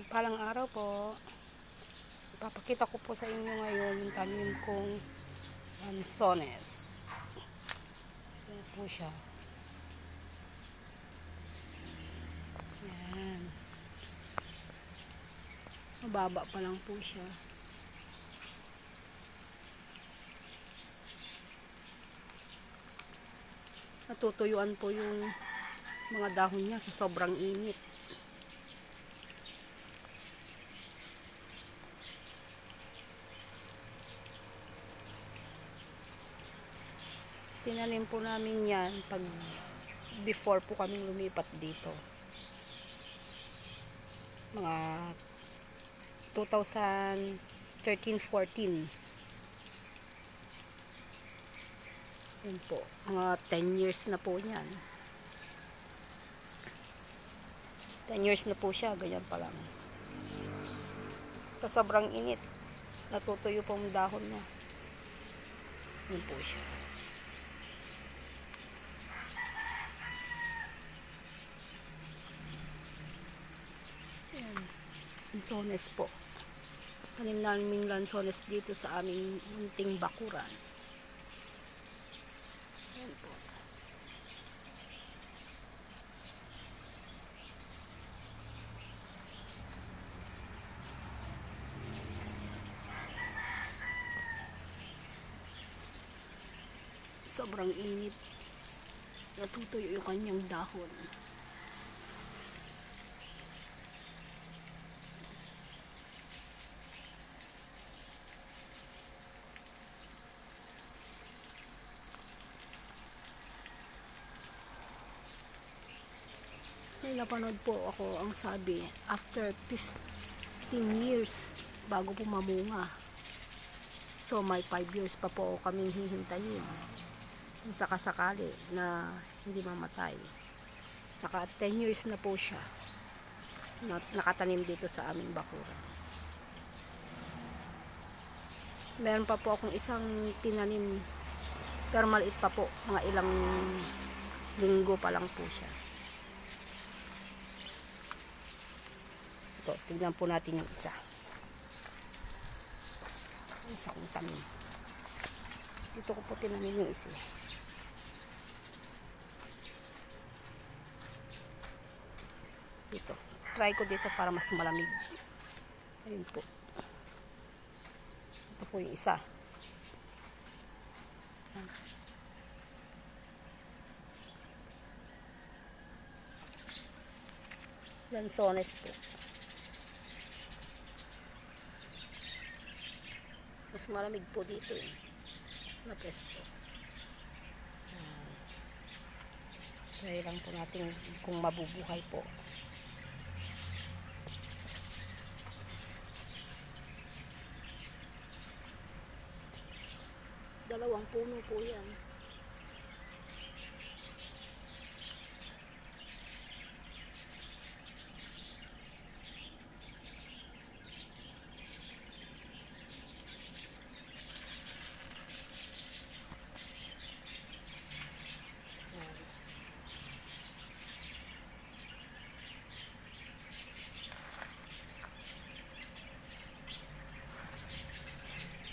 Magpalang araw po. Ipapakita ko po sa inyo ngayon yung tanim kong lansones. Yan po siya. Yan. Mababa pa lang po siya. Natutuyuan po yung mga dahon niya sa sobrang init. Tinanim po namin yan pag before po kami lumipat dito. Mga 2013-14. Yun po. Mga 10 years na po yan. 10 years na po siya. Ganyan pa lang. Sa sobrang init, natutuyo po ang dahon niya. Yun po siya. Yan. Lansones po. Tanim namin lansones dito sa aming munting bakuran. Yan po. Sobrang init. Natutuyo yung kanyang dahon. May napanood po ako ang sabi, after 15 years bago po mamunga. So may 5 years pa po kaming hihintayin. Kung sakasakali na hindi mamatay. Naka 10 years na po siya. Na, nakatanim dito sa aming bakuran. Meron pa po akong isang tinanim pero maliit pa po. Mga ilang linggo pa lang po siya. Ito, tignan po natin yung isa. Isa kong tanim. Dito ko po tinanim yung isa. Dito. Try ko dito para mas malamig. Ayun po. Ito po yung isa. Lansones po. Mas malamig po dito eh. Na pwesto. Try lang po natin kung mabubuhay po. Dalawang puno po yan.